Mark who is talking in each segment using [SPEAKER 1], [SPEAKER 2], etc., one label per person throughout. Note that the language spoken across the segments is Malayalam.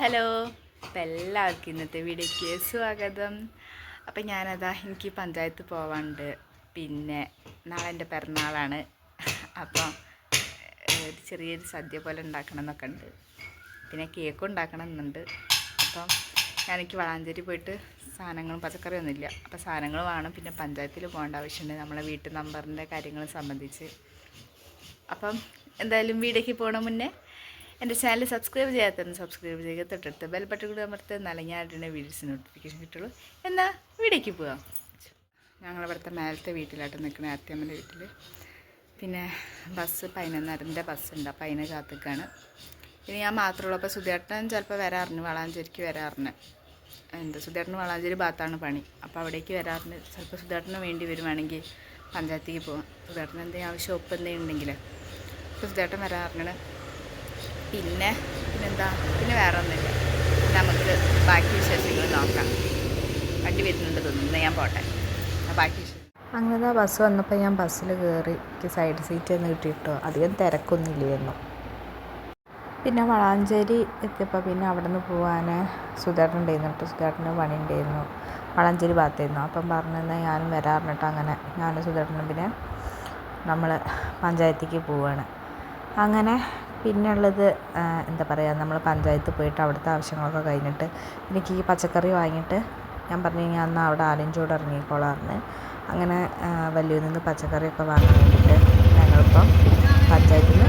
[SPEAKER 1] ഹലോ. അപ്പം എല്ലാവർക്കും ഇന്നത്തെ വീഡിയോയ്ക്ക് സ്വാഗതം. അപ്പം ഞാനതാ എനിക്ക് പഞ്ചായത്ത് പോവാണ്ട് പിന്നെ നാളെ എന്റെ പിറന്നാളാണ്. അപ്പം ഒരു ചെറിയൊരു സദ്യ പോലെ ഉണ്ടാക്കണം എന്നൊക്കെ ഉണ്ട്. പിന്നെ കേക്ക് ഉണ്ടാക്കണം എന്നുണ്ട്. അപ്പം ഞാനെനിക്ക് വളാഞ്ചേരി പോയിട്ട് സാധനങ്ങളും പച്ചക്കറിയൊന്നുമില്ല അപ്പോൾ സാധനങ്ങൾ വേണം പിന്നെ പഞ്ചായത്തിൽ പോകേണ്ട ആവശ്യമുണ്ട്. നമ്മളെ വീട്ടു നമ്പറിന്റെ കാര്യങ്ങൾ സംബന്ധിച്ച്. അപ്പം എന്തായാലും വീടേക്ക് പോകണ മുന്നേ എന്റെ ചാനൽ സബ്സ്ക്രൈബ് ചെയ്യാത്തവരും സബ്സ്ക്രൈബ് ചെയ്യുക. തൊട്ടടുത്ത് ബെൽ ബട്ടൺ കൂടി അമർത്ത് എന്നാലേ ഞാൻ ഇടുന്ന വീഡിയോസ് നോട്ടിഫിക്കേഷൻ കിട്ടുള്ളൂ. എന്നാൽ വീടേക്ക് പോവാം. ഞങ്ങളിവിടുത്തെ മേലത്തെ വീട്ടിലായിട്ട് നിൽക്കണേ അത്യമ്മന്റെ വീട്ടിൽ പിന്നെ ബസ് പതിനൊന്നരന്റെ ബസ്സുണ്ട്. അപ്പോൾ അതിനെ കാത്തിക്കാണ്. പിന്നെ ഞാൻ മാത്രമേ ഉള്ളൂ. അപ്പോൾ സുധേട്ടൻ ചിലപ്പോൾ വരാറുണ്ട് വളാഞ്ചേരിക്ക് വരാറുണ്ട് എന്താ സുധേട്ടന് വളാഞ്ചേരി ഭാഗത്താണ് പണി. അപ്പോൾ അവിടേക്ക് വരാറുണ്ട് ചിലപ്പോൾ സുധേട്ടന് വേണ്ടി വരുവാണെങ്കിൽ പഞ്ചായത്തേക്ക് പോകാം സുധേട്ടന് എന്തെങ്കിലും ആവശ്യം ഒപ്പം എന്തെങ്കിലും ഉണ്ടെങ്കിൽ. സുധേട്ടൻ വരാറുണ്ട് പിന്നെ പിന്നെന്താ? പിന്നെ വേറെ ഒന്നുമില്ല നമുക്ക് ബാക്കി വിശേഷങ്ങൾ നോക്കാം. വണ്ടി വരുന്നുണ്ട് തോന്നുന്നു. ഞാൻ പോട്ടെ. ആ ബാക്കി അങ്ങനെ
[SPEAKER 2] അങ്ങനെ ബസ് വന്നപ്പോൾ ഞാൻ ബസ്സിൽ കയറി എനിക്ക് സൈഡ് സീറ്റ് ഒന്ന് കിട്ടിയിട്ടോ. അധികം തിരക്കൊന്നുമില്ലായിരുന്നു. പിന്നെ വളാഞ്ചേരി എത്തിയപ്പോൾ പിന്നെ അവിടെ നിന്ന് പോകാൻ സുധാകരൻ ഉണ്ടായിരുന്നു കേട്ടോ. സുധാകരന്റെ പണി ഉണ്ടായിരുന്നു. വളാഞ്ചേരി ഭാഗത്തായിരുന്നു. അപ്പം പറഞ്ഞെന്നാൽ ഞാനും വരാറുണ്ട് അങ്ങനെ. ഞാനും സുധാകരനും പിന്നെ നമ്മൾ പഞ്ചായത്തേക്ക് പോവുകയാണ് അങ്ങനെ പിന്നെ ഉള്ളത് ആ, എന്താ പറയുക നമ്മൾ പഞ്ചായത്ത് പോയിട്ട് അവിടുത്തെ ആവശ്യങ്ങളൊക്കെ കഴിഞ്ഞിട്ട് എനിക്ക് ഈ പച്ചക്കറി വാങ്ങിയിട്ട് ഞാൻ പറഞ്ഞു ഞാൻ എന്നാൽ അവിടെ ആലഞ്ചോട് ഇറങ്ങിക്കോളാറിന് അങ്ങനെ വലിയ നിന്ന് പച്ചക്കറിയൊക്കെ വാങ്ങാൻ വേണ്ടിയിട്ട് ഞങ്ങളിപ്പം പഞ്ചായത്തിൽ നിന്ന്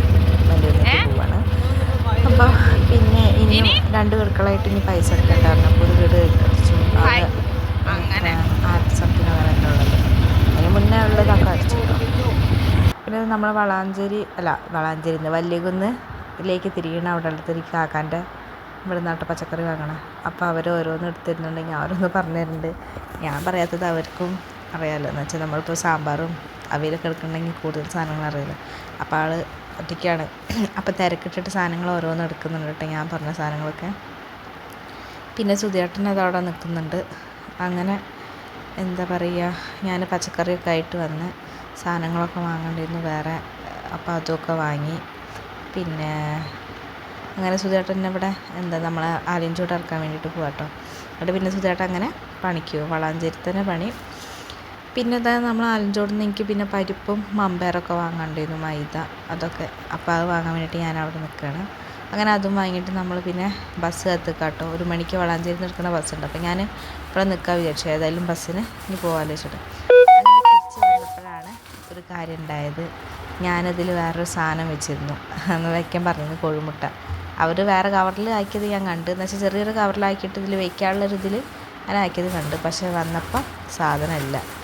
[SPEAKER 2] വലിയ പോവാണ്. അപ്പോൾ പിന്നെ ഇനി? രണ്ട് വീടുകളായിട്ട് ഇനി പൈസ എടുക്കേണ്ടായിരുന്നു അപ്പോൾ ഒരു വീട് അടിച്ചു
[SPEAKER 1] അങ്ങനെ.
[SPEAKER 2] ആയിരത്തി സംതിങ് അങ്ങനെ തന്നെ ഉള്ളത് അതിന് മുന്നേ ഉള്ളതൊക്കെ അടിച്ചു കേട്ടോ പിന്നെ നമ്മൾ വളാഞ്ചേരി അല്ല വളാഞ്ചേരിന്ന് വല്യകുന്നിലേക്ക് തിരിയണ അവിടെ അടുത്തൊരു കാക്കാന്റെ ഇവിടെ നട്ട പച്ചക്കറി വാങ്ങണം. അപ്പോൾ അവർ ഓരോന്ന് എടുത്തിരുന്നുണ്ടെങ്കിൽ അവരൊന്ന് പറഞ്ഞു തരുന്നുണ്ട് ഞാൻ പറയാത്തത് അവർക്കും അറിയാമല്ലോ എന്ന് വെച്ചാൽ നമ്മളിപ്പോൾ സാമ്പാറും അവയിലൊക്കെ എടുക്കണമെങ്കിൽ കൂടുതൽ സാധനങ്ങൾ അറിയില്ല. അപ്പോൾ ആൾ ഒറ്റയ്ക്കാണ്. അപ്പോൾ തിരക്കിട്ടിട്ട് സാധനങ്ങൾ ഓരോന്ന് എടുക്കുന്നുണ്ട് കേട്ടോ ഞാൻ പറഞ്ഞ സാധനങ്ങളൊക്കെ. പിന്നെ സുധിയേട്ടൻ അത് അവിടെ നിൽക്കുന്നുണ്ട്. അങ്ങനെ എന്താ പറയുക ഞാൻ പച്ചക്കറിയൊക്കെ ആയിട്ട് വന്ന് സാധനങ്ങളൊക്കെ വാങ്ങേണ്ടിയിരുന്നു വേറെ അപ്പോൾ അതൊക്കെ വാങ്ങി. പിന്നെ അങ്ങനെ സുധേട്ടൻ ഇവിടെ എന്താ നമ്മളെ ആലിഞ്ചോട് ഇറക്കാൻ വേണ്ടിയിട്ട് പോകാട്ടോ എന്നിട്ട് പിന്നെ സുധേട്ടൻ അങ്ങനെ പണിക്ക് പോകും വളാഞ്ചേരി തന്നെ പണി. പിന്നെ ഇതാ നമ്മൾ ആലഞ്ചോട് നിന്ന് എനിക്ക് പിന്നെ പരിപ്പും മമ്പയറൊക്കെ വാങ്ങാണ്ടിരുന്നു മൈദ അതൊക്കെ. അപ്പോൾ അത് വാങ്ങാൻ വേണ്ടിയിട്ട് ഞാൻ അവിടെ നിൽക്കുകയാണ് അങ്ങനെ അതും വാങ്ങിയിട്ട് നമ്മൾ പിന്നെ ബസ് കത്തിക്കാട്ടോ ഒരു മണിക്ക് വളാഞ്ചേരി നിൽക്കുന്ന ബസ്സുണ്ട്. അപ്പോൾ ഞാൻ ഇവിടെ നിൽക്കാൻ വിചാരിച്ചു. ഏതായാലും ബസ്സിന് ഇനി പോകാമെന്ന് വെച്ചിട്ട്. ഒരു കാര്യം ഉണ്ടായത് ഞാനതിൽ വേറൊരു സാധനം വെച്ചിരുന്നു. അന്ന് വയ്ക്കാൻ പറഞ്ഞത് കോഴിമുട്ട. അവർ വേറെ കവറിൽ ആക്കിയത് ഞാൻ കണ്ടു. എന്ന് വെച്ചാൽ ചെറിയൊരു കവറിലാക്കിയിട്ട് ഇതിൽ വയ്ക്കാനുള്ളൊരിതിൽ ഞാൻ ആക്കിയത് കണ്ടു. പക്ഷേ വന്നപ്പം സാധനമില്ല.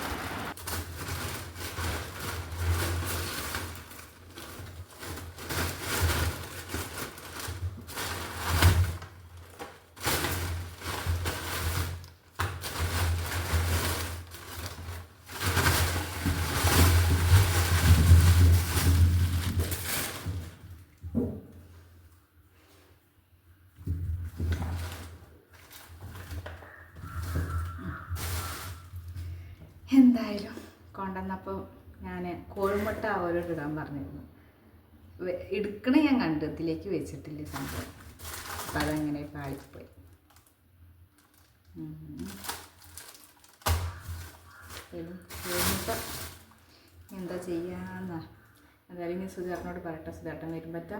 [SPEAKER 1] എന്തായാലും കൊണ്ടുവന്നപ്പോൾ ഞാൻ കോഴിമുട്ട ഓരോട് ഇടാൻ പറഞ്ഞിരുന്നു. എടുക്കണേ ഞാൻ കണ്ടു ഇതിലേക്ക് വെച്ചിട്ടില്ല സംഭവം. അപ്പം അതങ്ങനെ പാളിപ്പോയി കോഴിമുട്ട. എന്താ ചെയ്യാന്നാ? എന്തായാലും ഇനി സുധാറിനോട് പറയട്ടെ. സുധാട്ടൻ വരുമ്പറ്റ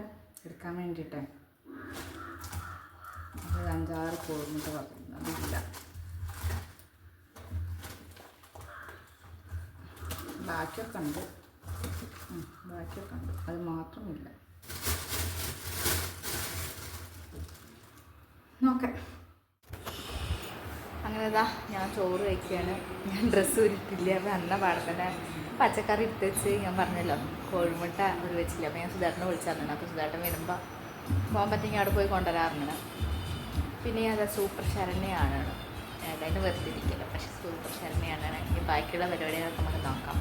[SPEAKER 1] എടുക്കാൻ വേണ്ടിയിട്ടേ. അഞ്ചാറ് കോഴിമുട്ട പറഞ്ഞു അതില്ല. ബാക്കിയൊക്കെ ഉണ്ട് ബാക്കിയൊക്കെ ഉണ്ട് അത് മാത്രമില്ല. നോക്കാം. അങ്ങനെ ഇതാ ഞാൻ ചോറ് കഴിക്കുകയാണ് ഞാൻ ഡ്രസ്സ് ഉരുട്ടില്ല അപ്പം അന്ന പാടത്തന്നെ പച്ചക്കറി ഇട്ടുവെച്ച് വെച്ച് ഞാൻ പറഞ്ഞല്ലോ കോഴിമുട്ട ഒരു വെച്ചില്ല അപ്പം ഞാൻ സുധാട്ടനെ വിളിച്ചറിഞ്ഞു അപ്പോൾ സുധാട്ടൻ വരുമ്പോൾ പോകാൻ പറ്റിയെങ്കിൽ അവിടെ പോയി കൊണ്ടുവരാറുണ്ട് പിന്നെ അതാ സൂപ്പർ ശരണ്യാണ് അതിന് വെറുതെ ഇരിക്കില്ല. പക്ഷേ സൂപ്പർ ശരണ്യാണ്. ഇനി ബാക്കിയുള്ള പരിപാടികളൊക്കെ നമുക്ക് നോക്കാം.